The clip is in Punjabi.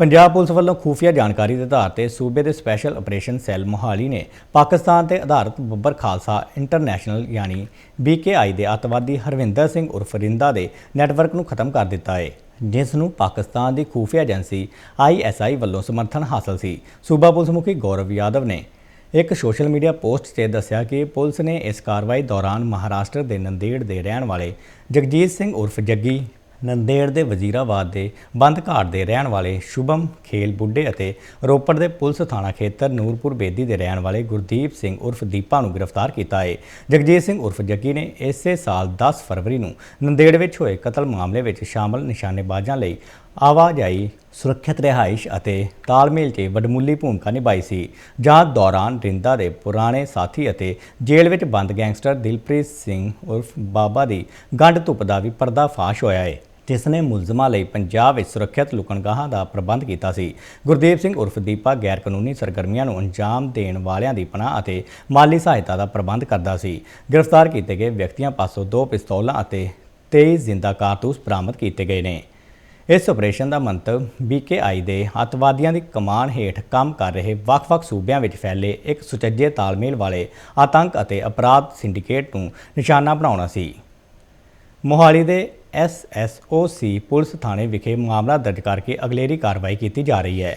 ਪੰਜਾਬ ਪੁਲਿਸ ਵੱਲੋਂ ਖੂਫੀਆ ਜਾਣਕਾਰੀ ਦੇ ਆਧਾਰ ਤੇ ਸੂਬੇ ਦੇ ਸਪੈਸ਼ਲ ਆਪਰੇਸ਼ਨ ਸੈੱਲ ਮੋਹਾਲੀ ਨੇ ਪਾਕਿਸਤਾਨ ਤੇ ਆਧਾਰਿਤ ਬੱਬਰ ਖਾਲਸਾ ਇੰਟਰਨੈਸ਼ਨਲ ਯਾਨੀ BKI ਦੇ ਅੱਤਵਾਦੀ ਹਰਵਿੰਦਰ ਸਿੰਘ ਉਰਫ ਰਿੰਦਾ ਦੇ ਨੈਟਵਰਕ ਨੂੰ ਖਤਮ ਕਰ ਦਿੱਤਾ ਹੈ ਜਿਸ ਨੂੰ ਪਾਕਿਸਤਾਨ ਦੀ ਖੂਫੀਆ ਏਜੰਸੀ ISI ਵੱਲੋਂ ਸਮਰਥਨ ਹਾਸਲ ਸੀ। ਸੂਬਾ ਪੁਲਿਸ ਮੁਖੀ ਗੌਰਵ ਯਾਦਵ ਨੇ ਇੱਕ ਸੋਸ਼ਲ ਮੀਡੀਆ ਪੋਸਟ 'ਤੇ ਦੱਸਿਆ ਕਿ ਪੁਲਿਸ ਨੇ ਇਸ ਕਾਰਵਾਈ ਦੌਰਾਨ ਮਹਾਰਾਸ਼ਟਰ ਦੇ ਨੰਦੇੜ ਦੇ ਰਹਿਣ ਵਾਲੇ ਜਗਜੀਤ ਸਿੰਘ ਉਰਫ ਜੱਗੀ ਨੰਦੇੜ ਦੇ ਵਜ਼ੀਰਾਬਾਦ ਦੇ ਬੰਦ ਘਾਟ ਦੇ ਰਹਿਣ ਵਾਲੇ ਸ਼ੁਭਮ ਖੇਲ ਬੁੱਢੇ ਅਤੇ ਰੋਪੜ ਦੇ ਪੁਲਿਸ ਥਾਣਾ ਖੇਤਰ ਨੂਰਪੁਰ ਬੇਦੀ ਦੇ ਰਹਿਣ ਵਾਲੇ ਗੁਰਦੀਪ ਸਿੰਘ ਉਰਫ ਦੀਪਾ ਨੂੰ ਗ੍ਰਿਫਤਾਰ ਕੀਤਾ ਹੈ। ਜਗਜੀਤ ਸਿੰਘ ਉਰਫ ਜੱਗੀ ਨੇ ਇਸੇ ਸਾਲ 10 ਫਰਵਰੀ ਨੂੰ ਨੰਦੇੜ ਵਿੱਚ ਹੋਏ ਕਤਲ ਮਾਮਲੇ ਵਿੱਚ ਸ਼ਾਮਲ ਨਿਸ਼ਾਨੇਬਾਜ਼ਾਂ ਲਈ ਆਵਾਜਾਈ, ਸੁਰੱਖਿਅਤ ਰਿਹਾਇਸ਼ ਅਤੇ ਤਾਲਮੇਲ 'ਚ ਵਡਮੁੱਲੀ ਭੂਮਿਕਾ ਨਿਭਾਈ ਸੀ। ਜਾਂ ਦੌਰਾਨ ਰਿੰਦਾ ਦੇ ਪੁਰਾਣੇ ਸਾਥੀ ਅਤੇ ਜੇਲ੍ਹ ਵਿੱਚ ਬੰਦ ਗੈਂਗਸਟਰ ਦਿਲਪ੍ਰੀਤ ਸਿੰਘ ਉਰਫ ਬਾਬਾ ਦੀ ਗੰਢ ਧੁੱਪ ਦਾ ਵੀ ਪਰਦਾਫਾਸ਼ ਹੋਇਆ ਹੈ ਜਿਸ ਨੇ ਮੁਲਜ਼ਮਾਂ ਲਈ ਪੰਜਾਬ ਵਿੱਚ ਸੁਰੱਖਿਅਤ ਲੁਕਣਗਾਹਾਂ ਦਾ ਪ੍ਰਬੰਧ ਕੀਤਾ ਸੀ। ਗੁਰਦੇਵ ਸਿੰਘ ਉਰਫ ਦੀਪਾ ਗੈਰ ਕਾਨੂੰਨੀ ਸਰਗਰਮੀਆਂ ਨੂੰ ਅੰਜਾਮ ਦੇਣ ਵਾਲਿਆਂ ਦੀ ਪਨਾਹ ਅਤੇ ਮਾਲੀ ਸਹਾਇਤਾ ਦਾ ਪ੍ਰਬੰਧ ਕਰਦਾ ਸੀ। ਗ੍ਰਿਫਤਾਰ ਕੀਤੇ ਗਏ ਵਿਅਕਤੀਆਂ ਪਾਸੋਂ ਦੋ ਪਿਸਤੌਲਾਂ ਅਤੇ 23 ਜ਼ਿੰਦਾ ਕਾਰਤੂਸ ਬਰਾਮਦ ਕੀਤੇ ਗਏ ਨੇ। ਇਸ ਆਪਰੇਸ਼ਨ ਦਾ ਮੰਤਵ BKI ਦੇ ਅੱਤਵਾਦੀਆਂ ਦੀ ਕਮਾਨ ਹੇਠ ਕੰਮ ਕਰ ਰਹੇ ਵੱਖ-ਵੱਖ ਸੂਬਿਆਂ ਵਿੱਚ ਫੈਲੇ ਇੱਕ ਸੁਚੱਜੇ ਤਾਲਮੇਲ ਵਾਲੇ ਆਤੰਕ ਅਤੇ ਅਪਰਾਧ ਸਿੰਡੀਕੇਟ ਨੂੰ ਨਿਸ਼ਾਨਾ ਬਣਾਉਣਾ ਸੀ। ਮੋਹਾਲੀ ਦੇ SSOC ਪੁਲਿਸ ਥਾਣੇ ਵਿਖੇ ਮਾਮਲਾ ਦਰਜ ਕਰਕੇ ਅਗਲੇਰੀ ਕਾਰਵਾਈ ਕੀਤੀ ਜਾ ਰਹੀ ਹੈ।